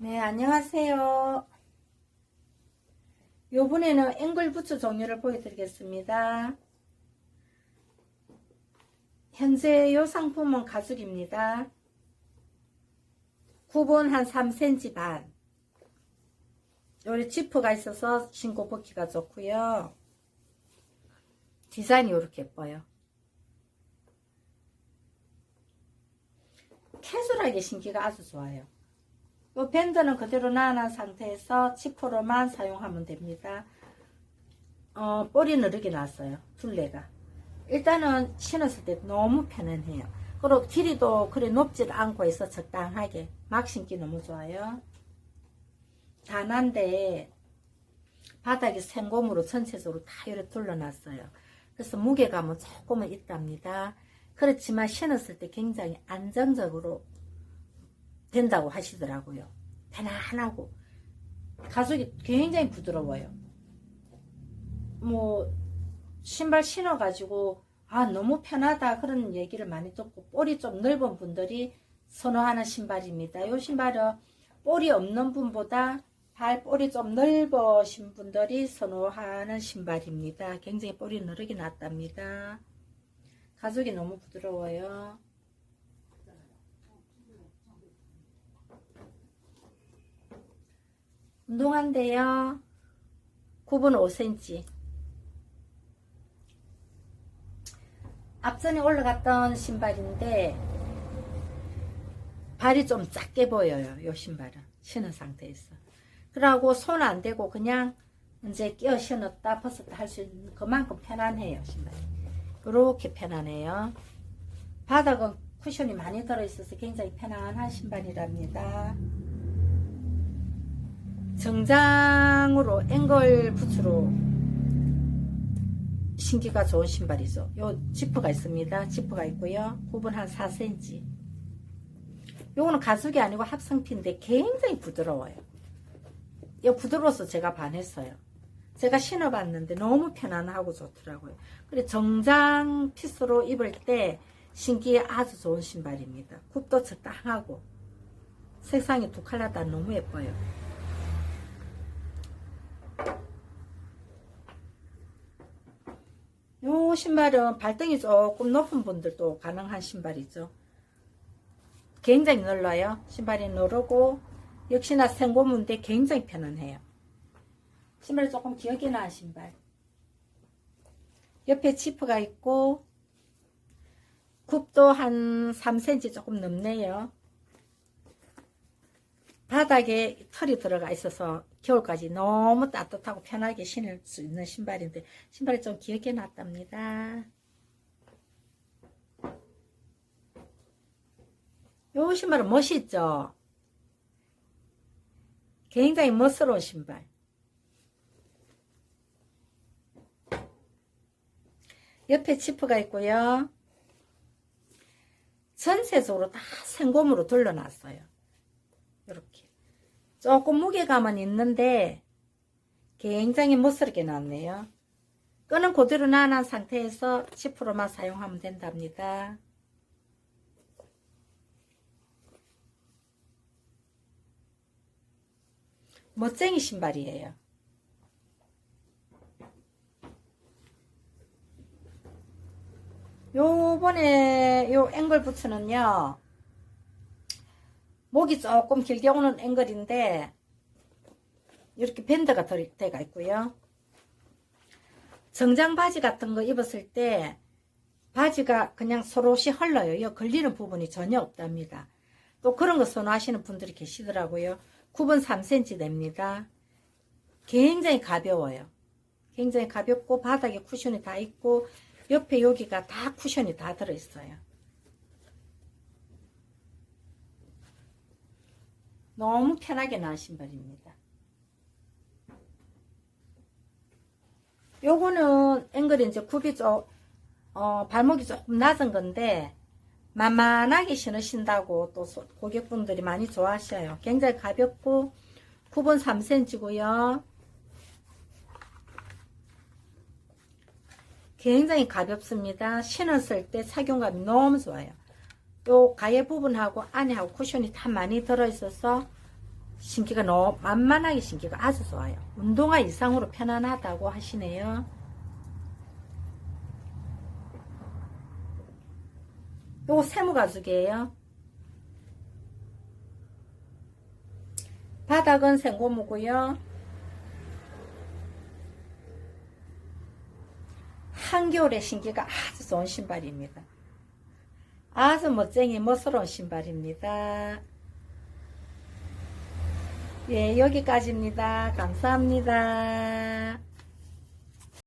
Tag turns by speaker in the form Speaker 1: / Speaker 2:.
Speaker 1: 네, 안녕하세요. 요번에는 앵글 부츠 종류를 보여드리겠습니다. 현재 요 상품은 가죽입니다. 굽은 한 3cm 반. 요리 지퍼가 있어서 신고 벗기가 좋고요. 디자인이 이렇게 예뻐요. 캐주얼하게 신기가 아주 좋아요. 이 밴드는 그대로 나눠 상태에서 지퍼로만 사용하면 됩니다. 어, 볼이 느리게 났어요. 둘레가. 일단은 신었을 때 너무 편안해요. 그리고 길이도 그래 높질 않고 해서 적당하게 막 신기 너무 좋아요. 단한데 바닥이 생곰으로 전체적으로 다 이렇게 둘러놨어요. 그래서 무게감은 조금은 있답니다. 그렇지만 신었을 때 굉장히 안정적으로 된다고 하시더라고요. 편안하고 가죽이 굉장히 부드러워요. 뭐 신발 신어가지고 아 너무 편하다 그런 얘기를 많이 듣고 볼이 좀 넓은 분들이 선호하는 신발입니다. 이 신발은 볼이 없는 분보다 발 볼이 좀 넓으신 분들이 선호하는 신발입니다. 굉장히 볼이 느르게 났답니다. 가죽이 너무 부드러워요. 운동한데요. 9분 5cm. 앞전에 올라갔던 신발인데 발이 좀 작게 보여요. 이 신발은 신은 상태에서. 그러고 손 안 대고 그냥 이제 끼어 신었다 벗었다 할 수 있는 그만큼 편안해요 신발. 이렇게 편안해요. 바닥은 쿠션이 많이 들어있어서 굉장히 편안한 신발이랍니다. 정장으로 앵글 부츠로 신기가 좋은 신발이죠. 요 지퍼가 있습니다. 지퍼가 있고요. 굽은 한 4cm. 요거는 가죽이 아니고 합성피인데 굉장히 부드러워요. 이 부드러워서 제가 반했어요. 제가 신어봤는데 너무 편안하고 좋더라고요. 그리고 정장 피스로 입을 때 신기에 아주 좋은 신발입니다. 굽도 적당하고 색상이 두 칼라 다 너무 예뻐요. 요 신발은 발등이 조금 높은 분들도 가능한 신발이죠. 굉장히 넓어요. 신발이 누르고 역시나 생고무인데 굉장히 편안해요. 신발이 조금 기억이 나는 신발. 옆에 지퍼가 있고 굽도 한 3cm 조금 넘네요. 바닥에 털이 들어가 있어서 겨울까지 너무 따뜻하고 편하게 신을 수 있는 신발인데 신발이 좀 귀엽게 났답니다. 요 신발은 멋있죠? 굉장히 멋스러운 신발. 옆에 지퍼가 있고요. 전체적으로 다 생곰으로 둘러놨어요. 조금 무게감은 있는데 굉장히 멋스럽게 나왔네요. 끈은 그대로 나난 상태에서 10%만 사용하면 된답니다. 멋쟁이 신발이에요. 요번에 요 앵글 부츠는요. 목이 조금 길게 오는 앵글인데 이렇게 밴드가 들어가 있고요. 정장 바지 같은 거 입었을 때 바지가 그냥 서로시 흘러요. 이 걸리는 부분이 전혀 없답니다. 또 그런 거 선호하시는 분들이 계시더라고요. 9분 3cm 됩니다. 굉장히 가벼워요. 굉장히 가볍고 바닥에 쿠션이 다 있고 옆에 여기가 다 쿠션이 다 들어있어요. 너무 편하게 나은 신발입니다. 요거는 앵글이 이제 굽이 좀, 어, 발목이 조금 낮은 건데, 만만하게 신으신다고 또 고객분들이 많이 좋아하셔요. 굉장히 가볍고, 9분 3cm고요. 굉장히 가볍습니다. 신었을 때 착용감이 너무 좋아요. 요 가해 부분하고 안에하고 쿠션이 다 많이 들어있어서 신기가 너무 만만하게 신기가 아주 좋아요. 운동화 이상으로 편안하다고 하시네요. 요거 세무 가죽이에요. 바닥은 생고무고요. 한겨울에 신기가 아주 좋은 신발입니다. 아주 멋쟁이 멋스러운 신발입니다. 예, 여기까지입니다. 감사합니다.